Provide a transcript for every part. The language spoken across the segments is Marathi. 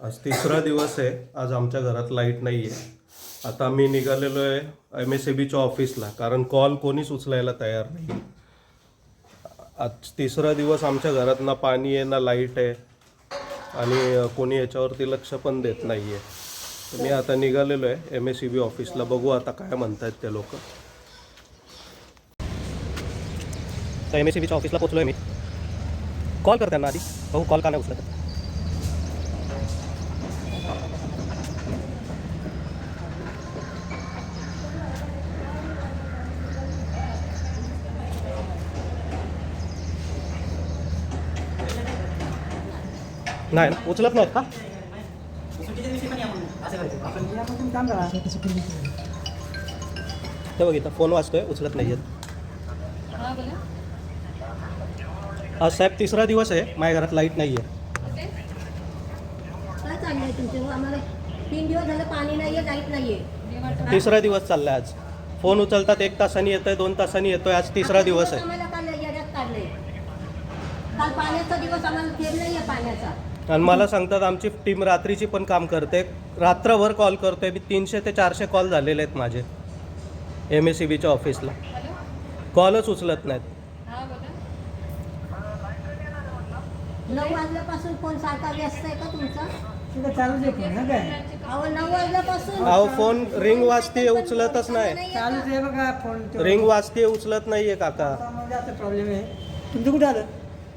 आज तिसरा दिवस आहे. आज आमच्या घरात लाइट नाही आहे आता मी निघालेलो आहे एम एस ए बीच्या ऑफिसला कारण कॉल कोणीच उचलायला तयार नाही. आज तिसरा दिवस आमच्या घरात ना पाणी आहे ना लाइट आहे. आणि कोणी याच्यावरती लक्ष पण देत नाही आहे मी आता निघालेलो आहे एम एस सी बी ऑफिसला बघू आता काय म्हणतायत ते लोक. तर एम एस सी बीच्या ऑफिसला पोचलो आहे मी. कॉल कर त्यांना आधी. बघू कॉल का नाही उचलत. नाही. ना उचलत नाहीत का? ते बघितलं फोन वाचतोय उचलत नाही आहेत आज साहेब तिसरा दिवस आहे माझ्या घरात लाइट नाही आहे काय चाललंय तुमचं आम्हाला तीन दिवस झालं पाणी नाहीये. लाइट नाहीये तिसरा दिवस चाललाय आज. फोन उचलतात एक तासाने येतोय दोन तासांनी येतोय आज तिसरा दिवस आहे. काल पाण्याचा दिवस आम्हाला फेर नाहीये पाण्याचा. आणि मला सांगतात आमची टीम रात्रीची पण काम करते. रात्रभर कॉल करतोय. मी तीनशे ते चारशे कॉल झालेले आहेत माझे. एम एस सी बीच्या ऑफिसला कॉलच उचलत नाहीत. हा बोला. नऊ वाजल्यापासून फोन सारखा व्यस्त आहे का तुमचा? तुला चालूच आहे फोन ना काय? अहो नऊ वाजल्यापासून. अहो फोन रिंग वाजते उचलतच नाही. चालूच आहे बघा फोन रिंग वाजते उचलत नाहीये काका. प्रॉब्लेम आहे. तुमचं कुठं आलं?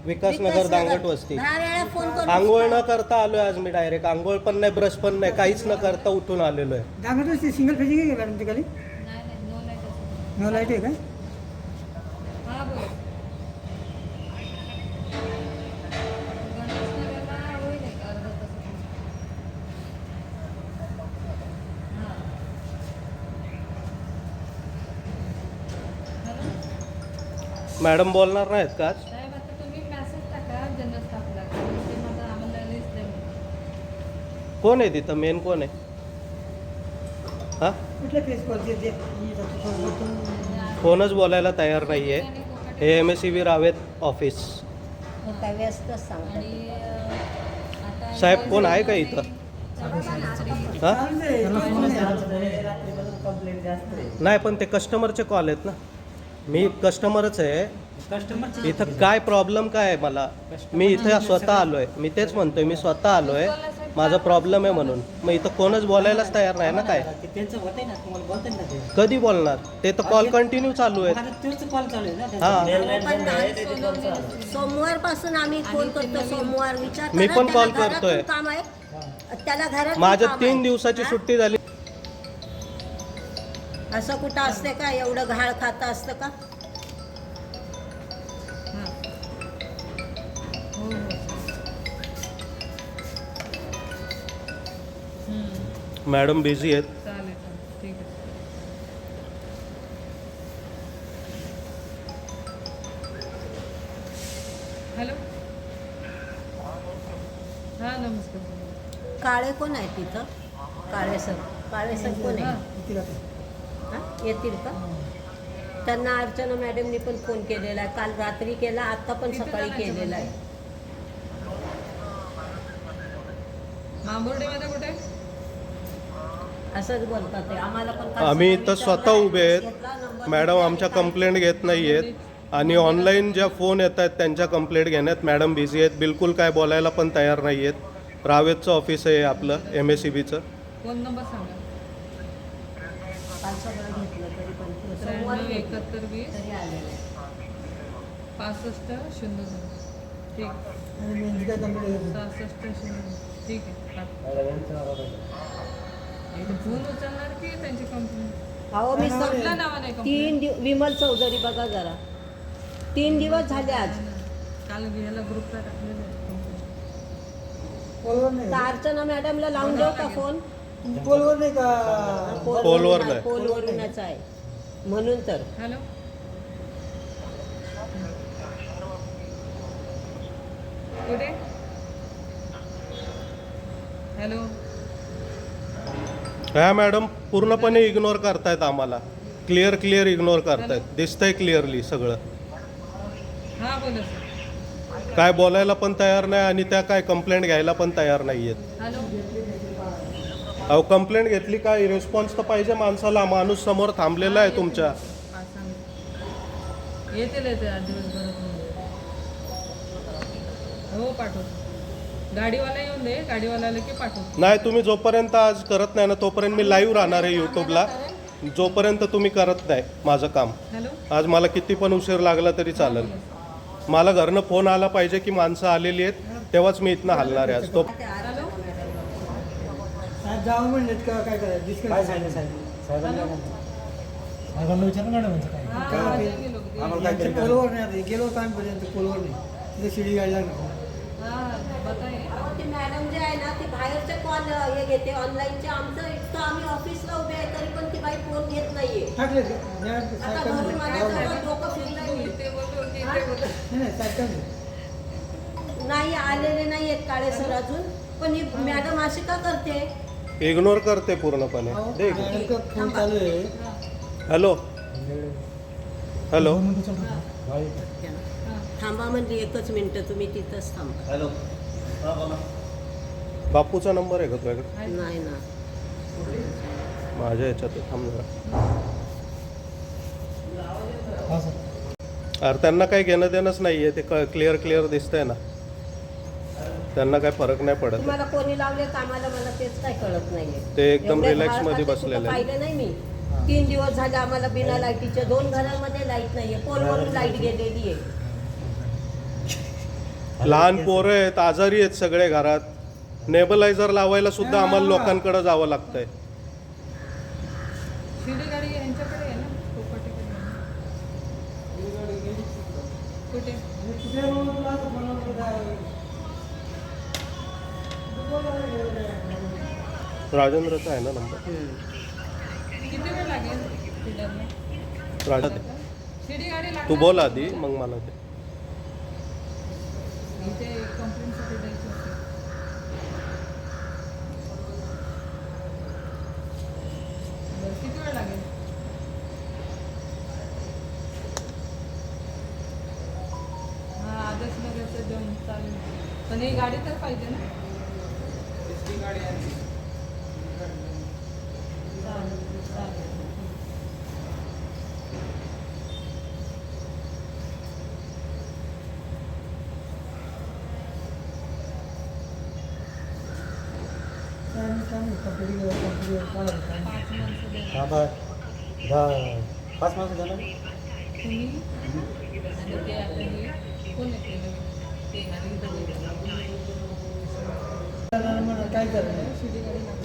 विकासनगर दांगट वस्ती. दहा वेळा फोन करून आंघोळ न करता आलोय आज मी डायरेक्ट आंघोळ पण नाही ब्रश पण नाही काहीच न करता उठून आलेलो आहे. डांगरच ते सिंगल फेजिंग आहे का मॅडम खाली नाही नाही नो लाइट असेल नो लाइट आहे का? हा बोल. गणेशनगरला होईल एक अर्धा तासात? हा. हॅलो? मॅडम बोलणार नाहीत का आज? साहेब आता तुम्ही मेसेज ते माझा आम्हाला लिस्ट कोण आहे तिथं? मेन कोण आहे? हा? कुठल्या ते फोनच बोलायला तयार नाही आहे हे M S C B Ravet office साहेब, कोण आहे का इथं? हा? नाही पण ते कस्टमरचे कॉल आहेत ना. मी कस्टमरच आहे. कस्टमर इथं काय प्रॉब्लेम काय आहे मला? मी इथं स्वतः आलोय. मी तेच म्हणतोय मी स्वतः आलोय. माझा प्रॉब्लेम आहे म्हणून. मग इथं कोणच बोलायलाच तयार नाही ना काय? त्यांचं होतंय ना तुम्हाला बोलताय ना ते. कधी बोलणार? ते तर कॉल कंटिन्यू चालू तोच कॉल आहे ना हा. सोमवारपासून आम्ही फोन करतो सोमवार. विचार मी करा, पण त्याला call घरातून करतोय. काम आहे. त्याला घरात माझ्या तीन दिवसाची सुट्टी झाली. असं कुठं असते का? एवढं घाळ खातं असतं का? मॅडम बिझी आहेत. चालेल चालेल. ठीक आहे. हॅलो? हां नमस्कार. काळे कोण आहे तिथं? काळे सर. काळे सर कोण आहे किती राहते. हा? येतील का? त्यांना अर्चना मॅडमनी पण फोन केलेला आहे. काल रात्री केला आता पण सकाळी केलेला? आहे मांबुर्डेमध्ये कुठे? असंच बोलतात ते. आम्हाला पण काल आम्ही सकाळी इथं स्वतः उभे आहेत. घेतला नंबर, मॅडम आमच्या कंप्लेंट घेत नाही आहेत आणि ऑनलाईन ज्या फोन येत आहेत त्यांच्या कंप्लेंट घेण्यात मॅडम बिझी आहेत. बिलकुल काय बोलायला पण तयार नाही आहेत रावेतचं ऑफिस आहे आपलं एम एस सी बीचं फोन नंबर सांगा? काल सगळं घेतलं तरी पण त्र्याण्णव एकाहत्तर वीस. तरी आलेलं. आहे. पासष्ट शून्य दोन. ठीक. सहासष्ट शून्य ठीक आहे. फोन उचलणार की त्यांची कंपनी अहो मी काय नाव कंपनी तीन दिव विमल चौधरी बघा जरा. तीन दिवस झाले आज. काल घ्यायला ग्रुपला टाकलेलं नाही अर्चना मॅडमला लावून देऊ का फोन पोलवर नाही का? पोलवर नाही. पोलवरूनच आहे. म्हणून तर. हॅलो? कुठे? हॅलो? ह्या मॅडम पूर्णपणे इग्नोर करतायत आम्हाला. क्लिअर क्लिअर इग्नोर करतायत. दिसतंय क्लिअरली सगळं. हां बोला सर. काय बोलायला पण तयार नाही आणि त्या काय कंप्लेंट घ्यायला पण तयार नाही आहेत हॅलो? अहो कंप्लेंट घेतली काय रिस्पॉन्स तर पाहिजे माणसाला. माणूस समोर थांबलेला आहे तुमच्या. येतील येते हो गाडीवाला येऊन दे. गाडीवाला आलं की नाही तुम्ही जोपर्यंत आज करत नाही ना तोपर्यंत मी लाईव्ह राहणार आहे यूट्यूबला जोपर्यंत तुम्ही करत नाही माझं काम. हॅलो? आज मला किती पण उशीर लागला तरी चालेल. मला घरनं फोन आला पाहिजे की माणसं आलेली आहेत तेव्हाच मी इथनं हलणार आहे आज. तो साहेब जाऊ म्हणलेत का काय करायचं? डिस्कस साहेबांना विचारा मॅडम काय? हा? आम्हाला पोलवर नाही आता गेलो होतो आम्ही पर्यंत पोलवर नाही. तिथे शिडी गाडीला नको हा बताय अहो, ती मॅडम जे आहे ना ती बाहेरचे कॉल हे घेते. ऑनलाईनचे आमचं आम्ही ऑफिसला उभे आहे तरी पण ती बाई फोन घेत नाहीये. टाकले ते आता साहेब घरून काय माझ्या म्हणले? जवळ डोकं फिरलंय मी. ते बोलतो ते ते बोलतो नाही नाही साहेब काय म्हणले? नाही आलेले नाही आहेत काळे सर अजून. पण ही मॅडम अशी का करते? इग्नोर करते पूर्णपणे. अहो, दे मॅडम का फोन चालू आहे. हॅलो हॅलो थांबा म्हणली एकच मिनिटं तुम्ही तिथंच थांबा. बापूचा नंबर आहे का तुझ्याकडे? नाही ना. माझ्या ह्याच्यात आहे, थांब जरा. हां अरे त्यांना काही घेणं देणंच नाही आहे ते क्लिअर क्लिअर दिसतंय ना. त्यांना काय फरक नाही पडत. तुम्हाला कोणी लावले कामाला मला तेच काय कळत नाहीये. ते एकदम एवढे relax भारमध्ये खाते बसलेले. पाहिलं नाही मी. तीन दिवस झाले आम्हाला बिना लाईटीच्या दोन घरांमध्ये लाइट नाहीये. पोलवरून लाइट गेलेली आहे. लहान पोरं आहेत आजारी आहेत सगळे घरात. नेबलायझर लावायला सुद्धा आम्हाला लोकांकडे जावं लागतंय. शिडी गाडी यांच्याकडे आहे ना? पोपटीकडे कुठे? राजेंद्रचा आहे ना नंबर? किती वेळ लागेल शिड्याला राजा दे. शिडी गाडी लागणार तू बोल आधी मग मला ते इथे कंप्लेंटसाठी द्यायची होती बरं, किती वेळ लागेल? हा आदर्श नगरचं जेवण चालेल. पण ही गाडी तर पाहिजे ना? चालेल चालेल साहेब काय म्हणले? कंप्लेंट केलं, कंप्लेंट काढा, काय नाही. पाच माणसं द्या. हां बा. दहा पाच माणसं हे कोण काय.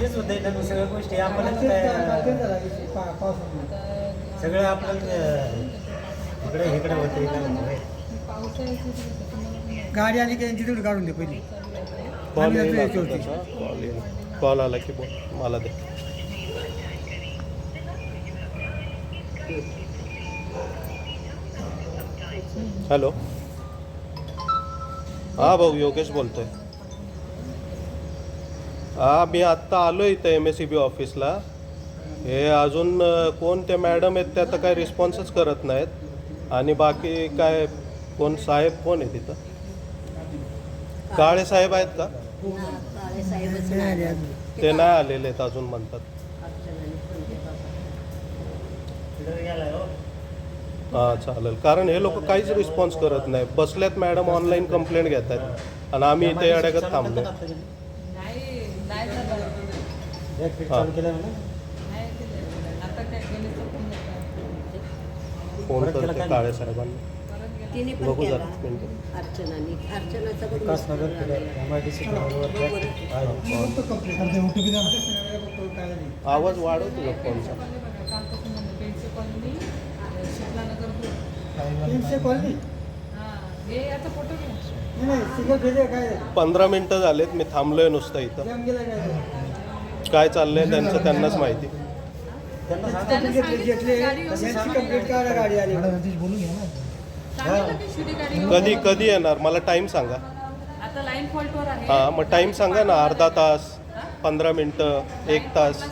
तेच होते ना सगळ्या गोष्टी. आता सगळं आपल्याला इकडे इकडे होते गाडी आली की त्यांची तेवढी काढून दे पहिली. कॉल आम्ही येईल याच्यावरती. कॉल येईल कॉल आला की बोल मला दे हॅलो हा भाऊ योगेश बोलतोय हा मी आत्ता आलो इथं एम एस सी बी ऑफिसला हे अजून कोण त्या मॅडम आहेत त्या तर काही रिस्पॉन्सच करत नाहीत. आणि बाकी काय कोण साहेब कोण आहे तिथं? काळे साहेब आहेत का? ते नाही आलेले आहेत अजून म्हणतात. अर्चनाने हां चालेल. कारण हे लोक काहीच रिस्पॉन्स करत नाही बसल्यात मॅडम ऑनलाईन कंप्लेंट घेत आहेत आणि आम्ही इथे अडगत थांबलो करतात आपल्याकडे. नाही नाही झालं एक फीट चालू केलं फोन परत केला करते काय? काळे साहेबांना. तिने पण बघू केला. जरा मिनिटं. अर्चनाने. अर्चनाचा पण Vikas Nagar. M I D C. आवाज फोनचा हा हे नाही सिंगल फेज आहे काय? पंधरा मिनिटं झालेत मी थांबलोय नुसतं इथं. काय चाललंय त्यांचं त्यांनाच माहिती. त्यांना सांगा त्यांना घेतले घेतले. गाडी यांची कंप्लेंट काढा गाडी आली. बोलून घ्या ना. सांगितलं की शिडी गाडी. घेऊन कधी कधी येणार? मला टाइम सांगा. आता लाईन फॉल्टवर आहे. हां मग टाइम सांगा ना. अर्धा तास पंधरा मिनटं एक तास.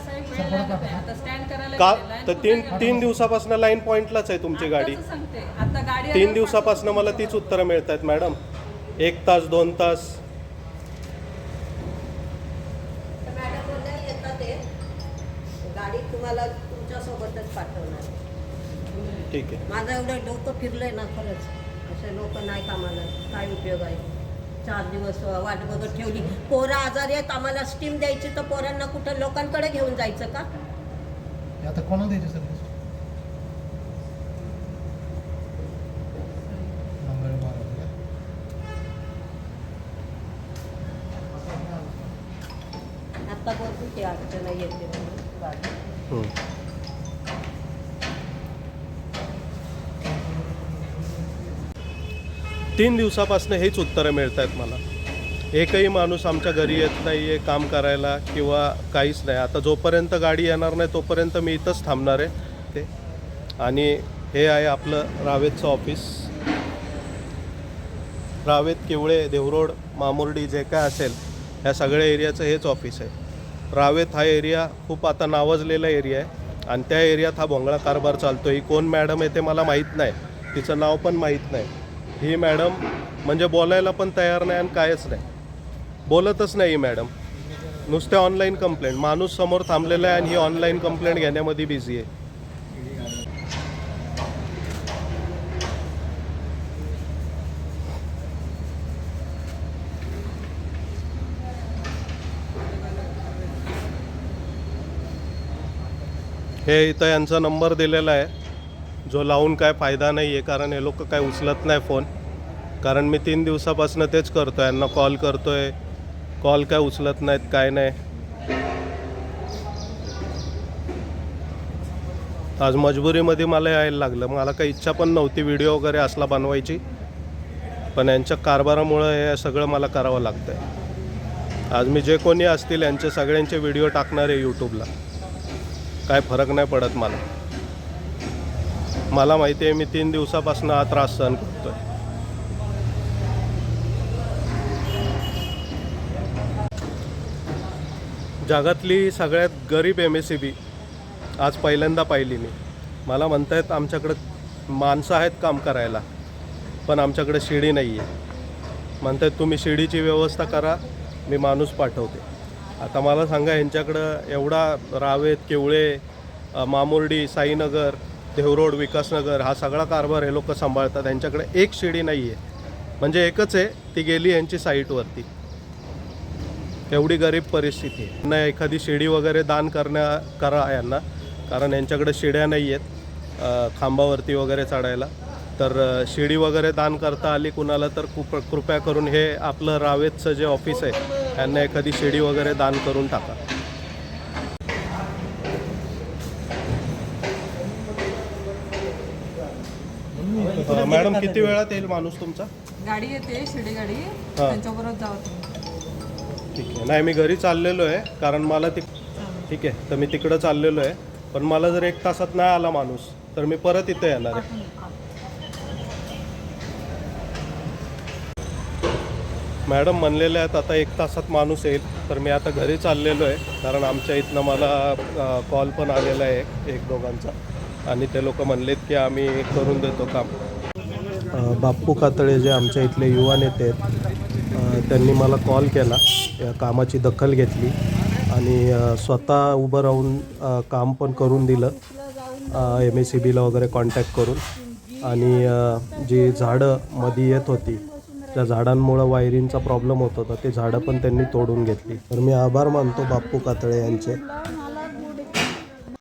का? तर तीन. तीन दिवसापासून लाईन पॉईंटलाच आहे तुमची गाडी. आताच सांगते. आता गाडी तीन दिवसापासून मला तीच उत्तरं मिळत आहेत मॅडम. एक तास दोन तास. ठीक आहे. माझं एवढं डोकं फिरलंय ना खरंच. असे लोक नाही कामाला काय उपयोग आहे? चार दिवस वाट बघत ठेवली. पोरं आजारी आहेत आम्हाला स्टीम द्यायची तर पोरांना कुठं लोकांकडे घेऊन जायचं का? आता कोणाला द्यायचे मंगळवार आता बघू ते अडचण येते म्हणून. तीन दिवसापासून हेच उत्तरं मिळत आहेत मला. एकही माणूस आमच्या घरी येत नाही आहे काम करायला किंवा काहीच नाही. आता जोपर्यंत गाडी येणार नाही तोपर्यंत मी इथंच थांबणार आहे. ते. आणि हे आहे आपलं रावेतचं ऑफिस. रावेत किवळे देवरोड मामुर्डी जे काय असेल ह्या सगळ्या एरियाचं हेच ऑफिस आहे. रावेत हा एरिया खूप आता नावाजलेला एरिया आहे. आणि त्या एरियात हा भोंगळा कारभार चालतो ही कोण मॅडम आहे ते मला माहीत नाही. तिचं नाव पण माहीत नाही. ही मॅडम म्हणजे बोलायला पण तयार नाही आणि कायच नाही. बोलतच नाही ही मॅडम. नुसते ऑनलाईन कंप्लेंट माणूस समोर थांबलेला आहे आणि ही ऑनलाईन कंप्लेंट घेण्यामध्ये बिझी आहे. हे इथं यांचा नंबर दिलेला आहे. जो लावून काय फायदा नाही आहे कारण हे लोक काय उचलत नाही फोन कारण मी तीन दिवसापासून तेच करतो आहे यांना कॉल करतो आहे कॉल काय उचलत नाहीत काय नाही. आज मजबुरीमध्ये मला यायला लागलं. मला काही इच्छा पण नव्हती व्हिडिओ वगैरे असला बनवायची. पण यांच्या कारभारामुळं हे सगळं मला करावं लागतं आहे आज मी जे कोणी असतील यांचे सगळ्यांचे व्हिडिओ टाकणार आहे यूट्यूबला काय फरक नाही पडत मला. मला माहिती आहे मी तीन दिवसापासून हा त्रास सहन करतोय. जगातली सगळ्यात गरीब एम एस सी बी आज पहिल्यांदा पाहिली मी. मला म्हणतायत आमच्याकडं माणसं आहेत काम करायला पण आमच्याकडे शिडी नाही आहे म्हणतायत तुम्ही शिडीची व्यवस्था करा मी माणूस पाठवते. आता मला सांगा यांच्याकडं एवढा रावेत केवळे मामुर्डी साईनगर देवरोड विकासनगर हा सगळा कारभार हे लोक सांभाळतात. यांच्याकडे एक शिडी नाही आहे म्हणजे एकच आहे ती गेली यांची साईटवरती. एवढी गरीब परिस्थिती आहे. यांना एखादी शिडी वगैरे दान करण्या करा यांना. कारण यांच्याकडे शिड्या नाही आहेत खांबावरती वगैरे चढायला. तर शिडी वगैरे दान करता आली कुणाला तर कृप कृपया करून हे आपलं रावेतचं जे ऑफिस आहे यांना एखादी शिडी वगैरे दान करून टाका अ, मॅडम किती वेळात येईल माणूस तुमचा? गाडी येते शिडी गाडी त्यांच्याबरोबर तुम्ही. ठीक आहे. नाही मी घरी चाललेलो आहे कारण मला ती ठीक आहे. तर मी तिकडं चाललेलो आहे. पण मला जर एक तासात नाही आला माणूस तर मी परत इथे येणार आहे. मॅडम म्हणलेले आहेत आता एक तासात माणूस येईल. तर मी आता घरी चाललेलो आहे कारण आमच्या इथनं मला कॉल पण आलेला आहे एक दोघांचा. आणि ते लोक म्हणलेत की आम्ही करून देतो काम. बाप्पू कातळे जे आमच्या इथले युवा नेते आहेत त्यांनी मला कॉल केला या कामाची दखल घेतली आणि स्वतः उभं राहून काम पण करून दिलं एम एस सी बीला वगैरे कॉन्टॅक्ट करून आणि जी झाडं मध्ये येत होती त्या झाडांमुळं वायरिंगचा प्रॉब्लेम होत होता ते झाडं पण त्यांनी तोडून घेतली. तर मी आभार मानतो बाप्पू कातळे यांचे.